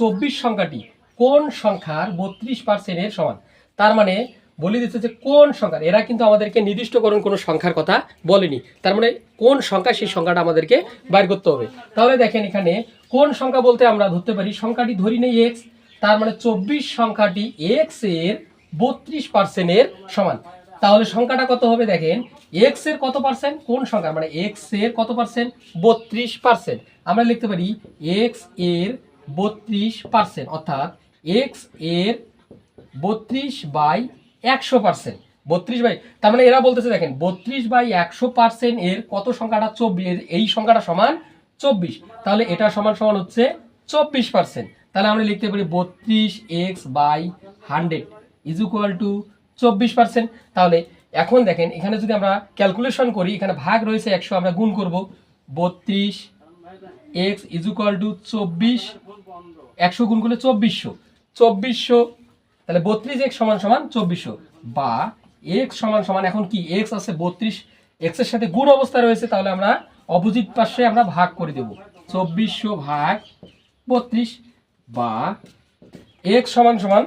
চব্বিশ সংখ্যাটি কোন সংখ্যার বত্রিশ পার্সেন্টের সমান? তার মানে বলে দিচ্ছে যে কোন সংখ্যার? এরা কিন্তু আমাদেরকে নির্দিষ্টকরণ কোনো সংখ্যার কথা বলেনি। তার মানে কোন সংখ্যা, সেই সংখ্যাটা আমাদেরকে বাইর করতে হবে। তাহলে দেখেন এখানে কোন সংখ্যা বলতে আমরা ধরতে পারি, সংখ্যাটি ধরি নেই এক্স তার মানে চব্বিশ সংখ্যাটি এক্সের বত্রিশ পার্সেন্টের সমান। তাহলে সংখ্যাটা কত হবে দেখেন? এক্সের কত পার্সেন্ট কোন সংখ্যা মানে এক্সের কত পার্সেন্ট বত্রিশ পার্সেন্ট আমরা লিখতে পারি এক্সের বত্রিশ পার্সেন্ট অর্থাৎ এক্সের বত্রিশ বাই একশো পার্সেন্ট বত্রিশ বাই, তার মানে এরা বলতেছে দেখেন, বত্রিশ বাই একশো পার্সেন্ট এর কত সংখ্যাটা চব্বিশ এই সংখ্যাটা সমান চব্বিশ। তাহলে এটা সমান সমান হচ্ছে চব্বিশ পার্সেন্ট তাহলে আমরা লিখতে পারি বত্রিশ x by hundred is equal to চব্বিশ পার্সেন্ট তাহলে এখন দেখেন, এখানে যদি আমরা ক্যালকুলেশন করি, এখানে ভাগ রয়েছে একশো, আমরা গুণ করব বত্রিশ এক্স ইজ ইকুয়াল টু চব্বিশ, একশো গুণ করলে চব্বিশশো। চব্বিশশো, তাহলে বত্রিশ এক্স সমান সমান চব্বিশশো। বা এক্স সমান সমান এখন কি? এক্স আছে বত্রিশ এক্সের সাথে গুণ অবস্থা রয়েছে, তাহলে আমরা অপোজিট পাশে আমরা ভাগ করে দেব। চব্বিশশো ভাগ বত্রিশ বা এক্স সমান সমান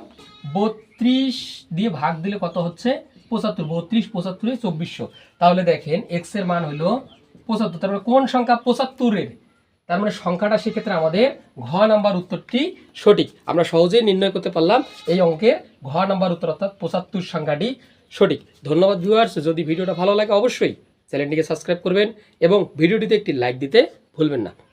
বত্রিশ দিয়ে ভাগ দিলে কত হচ্ছে? পঁচাত্তর। বত্রিশ, পঁচাত্তরে চব্বিশশো। তাহলে দেখেন এক্সের মান হলো পঁচাত্তর। তার মানে কোন সংখ্যা? পঁচাত্তরের। তার মানে সংখ্যাটা সেক্ষেত্রে আমাদের ঘ নাম্বার উত্তরটি সঠিক। আমরা সহজেই নির্ণয় করতে পারলাম এই অঙ্কে ঘ নাম্বার উত্তর অর্থাৎ পঁচাত্তর সংখ্যাটি সঠিক। ধন্যবাদ ভিউয়ার্স যদি ভিডিওটা ভালো লাগে অবশ্যই চ্যানেলটিকে সাবস্ক্রাইব করবেন এবং ভিডিওটিতে একটি লাইক দিতে ভুলবেন না।